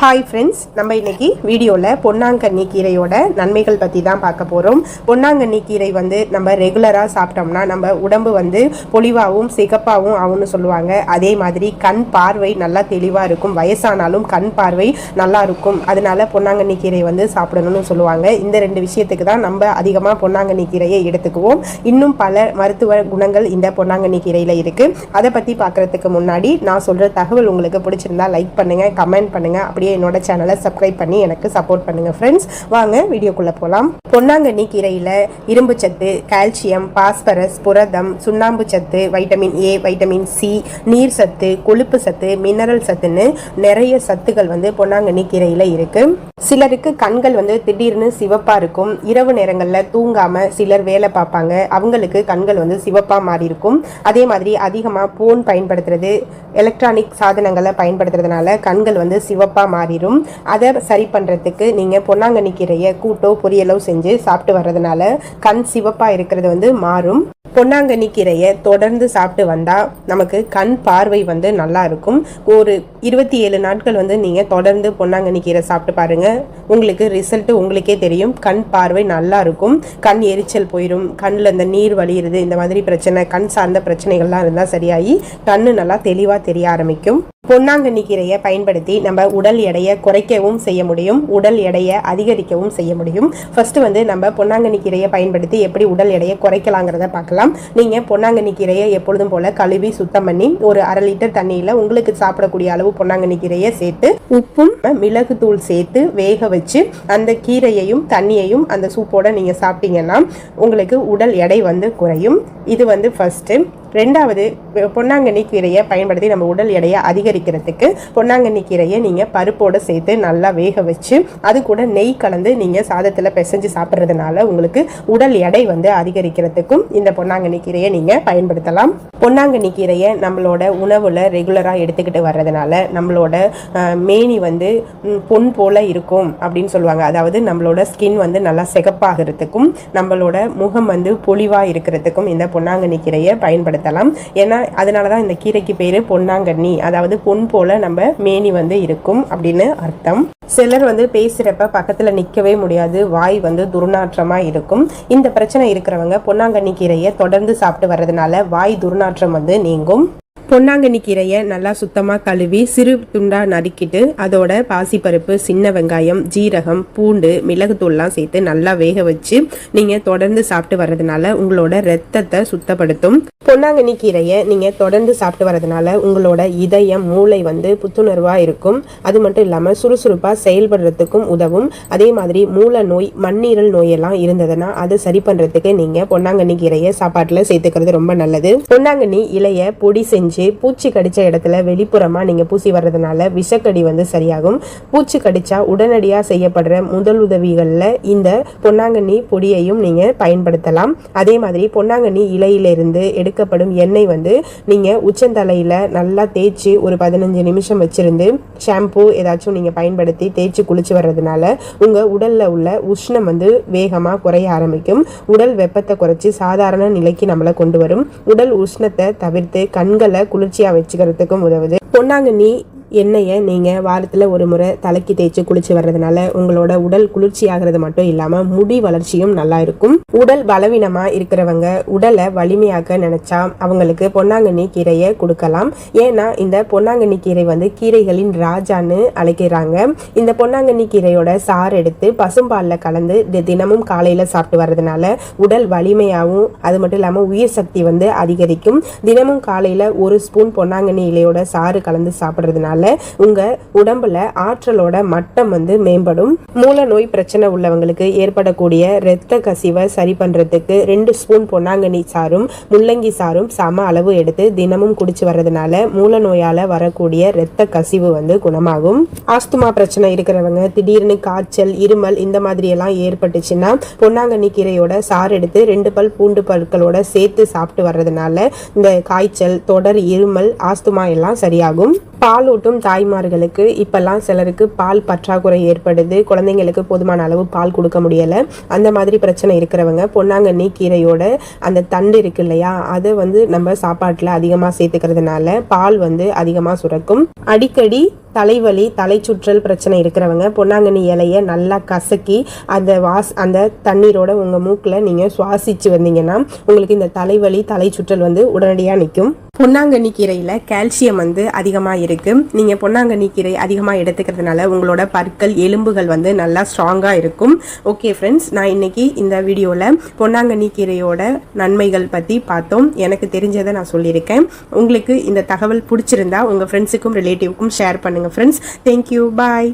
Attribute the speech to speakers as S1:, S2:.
S1: Hi friends நம்ம இன்னைக்கு வீடியோவில் பொன்னாங்கண்ணி கீரையோட நன்மைகள் பற்றி தான் பார்க்க போகிறோம் பொன்னாங்கண்ணி கீரை வந்து நம்ம ரெகுலராக சாப்பிட்டோம்னா நம்ம உடம்பு வந்து பொலிவாகவும் சிகப்பாகவும் ஆகும்னு சொல்லுவாங்க. அதே மாதிரி கண் பார்வை நல்லா தெளிவாக இருக்கும். வயசானாலும் கண் பார்வை நல்லா இருக்கும். அதனால பொன்னாங்கண்ணி கீரை வந்து சாப்பிடணும்னு சொல்லுவாங்க. இந்த ரெண்டு விஷயத்துக்கு தான் நம்ம அதிகமாக பொன்னாங்கண்ணி கீரையை எடுத்துக்குவோம். இன்னும் பல மருத்துவ குணங்கள் இந்த பொன்னாங்கண்ணி கீரையில் இருக்குது அதை பற்றி பார்க்குறதுக்கு முன்னாடி நான் சொல்கிற தகவல் உங்களுக்கு பிடிச்சிருந்தா லைக் பண்ணுங்கள் கமெண்ட் பண்ணுங்கள் அப்படியே என்னோட சேனலை சப்ஸ்கிரைப் பண்ணி எனக்கு சப்போர்ட் பண்ணுங்கள் ஃப்ரெண்ட்ஸ் வாங்க வீடியோக்குள்ளே போகலாம் பொன்னாங்கண்ணி கீரையில் இரும்பு சத்து கால்சியம் பாஸ்பரஸ் புரதம் சுண்ணாம்பு சத்து வைட்டமின் ஏ வைட்டமின் சி நீர் சத்து கொழுப்பு சத்து மினரல் சத்துன்னு நிறைய சத்துக்கள் வந்து பொன்னாங்கண்ணி கீரையில் இருக்குது சிலருக்கு கண்கள் வந்து திடீர்னு சிவப்பாக இருக்கும். இரவு நேரங்களில் தூங்காமல் சிலர் வேலை பார்ப்பாங்க. அவங்களுக்கு கண்கள் வந்து சிவப்பாக மாறி இருக்கும். அதே மாதிரி அதிகமாக ஃபோன் பயன்படுத்துறது எலக்ட்ரானிக் சாதனங்களை பயன்படுத்துறதுனால கண்கள் வந்து சிவப்பாக மாறிடும். அதை சரி பண்ணுறதுக்கு நீங்கள் பொன்னாங்கண்ணி கீரையை கூட்டோ பொரியலோ செஞ்சு சாப்பிட்டு வர்றதுனால கண் சிவப்பாக இருக்கிறது வந்து மாறும். பொன்னாங்கண்ணி கீரையை தொடர்ந்து சாப்பிட்டு வந்தால் நமக்கு கண் பார்வை வந்து நல்லா இருக்கும். ஒரு இருபத்தி ஏழு நாட்கள் வந்து நீங்கள் தொடர்ந்து பொன்னாங்கண்ணி கீரை சாப்பிட்டு பாருங்கள் உங்களுக்கு ரிசல்ட்டு உங்களுக்கே தெரியும். கண் பார்வை நல்லா இருக்கும். கண் எரிச்சல் போயிடும் கண்ணில் இந்த நீர் வலியுறது இந்த மாதிரி பிரச்சனை கண் சார்ந்த பிரச்சனைகள்லாம் இருந்தால் சரியாகி கண் நல்லா தெளிவாக தெரிய ஆரம்பிக்கும். பொன்னாங்கண்ணி கீரையை பயன்படுத்தி நம்ம உடல் எடையை குறைக்கவும் செய்ய முடியும் உடல் எடையை அதிகரிக்கவும் செய்ய முடியும். ஃபர்ஸ்ட் வந்து நம்ம பொன்னாங்கண்ணி கீரையை பயன்படுத்தி எப்படி உடல் எடையை குறைக்கலாங்கிறத பார்க்கலாம். நீங்கள் பொன்னாங்கண்ணி கீரையை எப்பொழுதும் போல கழுவி சுத்தம் பண்ணி ஒரு அரை லிட்டர் தண்ணியில் உங்களுக்கு சாப்பிடக்கூடிய அளவு பொன்னாங்கண்ணி கீரையை சேர்த்து உப்பும் மிளகு தூள் சேர்த்து வேக வச்சு அந்த கீரையையும் தண்ணியையும் அந்த சூப்போட நீங்கள் சாப்பிட்டீங்கன்னா உங்களுக்கு உடல் எடை வந்து குறையும். இது வந்து ஃபர்ஸ்ட்டு ரெண்டாவது பொன்னாங்கண்ணி கீரையை பயன்படுத்தி நம்ம உடல் எடையை அதிகரிக்கிறதுக்கு பொன்னாங்கண்ணி கீரையை நீங்கள் பருப்போடு சேர்த்து நல்லா வேக வச்சு அது கூட நெய் கலந்து நீங்கள் சாதத்தில் பிசைஞ்சு சாப்பிட்றதுனால உங்களுக்கு உடல் எடை வந்து அதிகரிக்கிறதுக்கும் இந்த பொன்னாங்கண்ணி கீரையை நீங்கள் பயன்படுத்தலாம். பொன்னாங்கண்ணி கீரையை நம்மளோட உணவில் ரெகுலராக எடுத்துக்கிட்டு வர்றதுனால நம்மளோட மேனி வந்து பொன் போல் இருக்கும் அப்படின்னு சொல்லுவாங்க. அதாவது நம்மளோட ஸ்கின் வந்து நல்லா சிகப்பாகிறதுக்கும் நம்மளோட முகம் வந்து பொலிவாக இருக்கிறதுக்கும் இந்த பொன்னாங்கண்ணி கீரையை பயன்படுத்தலாம் ஏன்னா அதனால தான் இந்த கீரைக்கு பேர் பொன்னாங்கண்ணி. அதாவது பொன் போல நம்ம மேனி வந்து இருக்கும் அப்படின்னு அர்த்தம். சிலர் வந்து பேசுகிறப்ப பக்கத்தில் நிற்கவே முடியாது. வாய் வந்து துர்நாற்றமாக இருக்கும். இந்த பிரச்சனை இருக்கிறவங்க பொன்னாங்கண்ணி கீரையை தொடர்ந்து சாப்பிட்டு வர்றதுனால வாய் துர்நாற்றம் வந்து நீங்கும். பொன்னாங்கண்ணி கீரையை நல்லா சுத்தமாக கழுவி சிறு துண்டாக நறுக்கிட்டு அதோட பாசிப்பருப்பு சின்ன வெங்காயம் ஜீரகம் பூண்டு மிளகுத்தூள்லாம் சேர்த்து நல்லா வேக வச்சு நீங்கள் தொடர்ந்து சாப்பிட்டு வர்றதுனால உங்களோட ரத்தத்தை சுத்தப்படுத்தும். பொன்னாங்கண்ணி கீரையை நீங்கள் தொடர்ந்து சாப்பிட்டு வர்றதுனால உங்களோட இதயம் மூளை வந்து புத்துணர்வாக இருக்கும். அது மட்டும் இல்லாமல் சுறுசுறுப்பாக செயல்படுறதுக்கும் உதவும். அதே மாதிரி மூளை நோய் மண்ணீரல் நோயெல்லாம் இருந்ததுன்னா அது சரி பண்ணுறதுக்கு நீங்கள் பொன்னாங்கண்ணி கீரையை சாப்பாட்டில் சேர்த்துக்கிறது ரொம்ப நல்லது. பொன்னாங்கண்ணி இலையை பொடி செஞ்சு பூச்சி கடித்த இடத்துல வெளிப்புறமாக நீங்கள் பூசி வர்றதுனால விஷக்கடி வந்து சரியாகும். பூச்சி கடித்தா உடனடியாக செய்யப்படுற முதல் உதவிகளில் இந்த பொன்னாங்கண்ணி பொடியையும் நீங்கள் பயன்படுத்தலாம். அதே மாதிரி பொன்னாங்கண்ணி இலையிலிருந்து எடுக்கப்படும் எண்ணெய் வந்து நீங்கள் உச்சந்தலையில் நல்லா தேய்ச்சி ஒரு பதினஞ்சு நிமிஷம் வச்சுருந்து ஷாம்பு ஏதாச்சும் நீங்கள் பயன்படுத்தி தேய்ச்சி குளிச்சு வர்றதுனால உங்கள் உடலில் உள்ள உஷ்ணம் வந்து வேகமாக குறைய ஆரம்பிக்கும். உடல் வெப்பத்தை குறைச்சி சாதாரண நிலைக்கு நம்மளை கொண்டு வரும். உடல் உஷ்ணத்தை தவிர்த்து கண்களை குளிர்ச்சியா வச்சுக்கிறதுக்கும் உதவுது. பொன்னாங்கண்ணி எண்ணெயை நீங்கள் வாரத்தில் ஒரு முறை தலைக்கு தேய்ச்சி குளிச்சு வர்றதுனால உங்களோட உடல் குளிர்ச்சி ஆகிறது மட்டும் இல்லாமல் முடி வளர்ச்சியும் நல்லா இருக்கும். உடல் பலவீனமாக இருக்கிறவங்க உடலை வலிமையாக்க நினைச்சா அவங்களுக்கு பொன்னாங்கண்ணி கீரையை கொடுக்கலாம். ஏன்னா இந்த பொன்னாங்கண்ணி கீரை வந்து கீரைகளின் ராஜான்னு அழைக்கிறாங்க. இந்த பொன்னாங்கண்ணி கீரையோட சாறு எடுத்து பசும்பாலில் கலந்து தினமும் காலையில் சாப்பிட்டு வர்றதுனால உடல் வலிமையாகவும் அது மட்டும் இல்லாமல் உயிர் சக்தி வந்து அதிகரிக்கும். தினமும் காலையில் ஒரு ஸ்பூன் பொன்னாங்கண்ணி இலையோட சாறு கலந்து சாப்பிட்றதுனால உங்கள் உடம்புல ஆற்றலோட மட்டம் வந்து மேம்படும். மூல நோய் பிரச்சனை உள்ளவங்களுக்கு ஏற்படக்கூடிய இரத்த கசிவை சரி பண்ணுறதுக்கு ரெண்டு ஸ்பூன் பொன்னாங்கண்ணி சாறும் முள்ளங்கி சாறும் சம அளவு எடுத்து தினமும் குடிச்சு வர்றதுனால மூல நோயால் வரக்கூடிய இரத்த கசிவு வந்து குணமாகும். ஆஸ்துமா பிரச்சனை இருக்கிறவங்க திடீர்னு காய்ச்சல் இருமல் இந்த மாதிரி எல்லாம் ஏற்பட்டுச்சுன்னா பொன்னாங்கண்ணி கீரையோட சாறு எடுத்து ரெண்டு பல் பூண்டு பற்களோட சேர்த்து சாப்பிட்டு வர்றதுனால இந்த காய்ச்சல் தொடர் இருமல் ஆஸ்துமா எல்லாம் சரியாகும். பாலூட்டும் தாய்மார்களுக்கு இப்பெல்லாம் சிலருக்கு பால் பற்றாக்குறை ஏற்படுது. குழந்தைங்களுக்கு போதுமான அளவு பால் கொடுக்க முடியலை. அந்த மாதிரி பிரச்சனை இருக்கிறவங்க பொன்னாங்கண்ணி கீரையோட அந்த தண்டு இருக்கு இல்லையா அதை வந்து நம்ம சாப்பாட்டில் அதிகமாக சேர்த்துக்கிறதுனால பால் வந்து அதிகமாக சுரக்கும். அடிக்கடி தலைவலி தலை சுற்றல் பிரச்சனை இருக்கிறவங்க பொன்னாங்கண்ணி இலையை நல்லா கசக்கி அந்த வாஸ் அந்த தண்ணீரோட உங்கள் மூக்கில் நீங்கள் சுவாசித்து வந்தீங்கன்னா உங்களுக்கு இந்த தலைவலி தலை சுற்றல் வந்து உடனடியாக நிற்கும் பொன்னாங்கண்ணி கீரையில் கால்சியம் வந்து அதிகமாக இருக்குது நீங்கள் பொன்னாங்கண்ணி கீரை அதிகமாக எடுத்துக்கிறதுனால உங்களோட பற்கள் எலும்புகள் வந்து நல்லா ஸ்ட்ராங்காக இருக்கும். ஓகே ஃப்ரெண்ட்ஸ் நான் இன்னைக்கு இந்த வீடியோவில் பொன்னாங்கண்ணி கீரையோட நன்மைகள் பற்றி பார்த்தோம். எனக்கு தெரிஞ்சதை நான் சொல்லியிருக்கேன். உங்களுக்கு இந்த தகவல் பிடிச்சிருந்தா உங்கள் ஃப்ரெண்ட்ஸுக்கும் ரிலேட்டிவ்க்கும் ஷேர் பண்ணுங்கள் ஃப்ரெண்ட்ஸ் தேங்க்யூ பாய்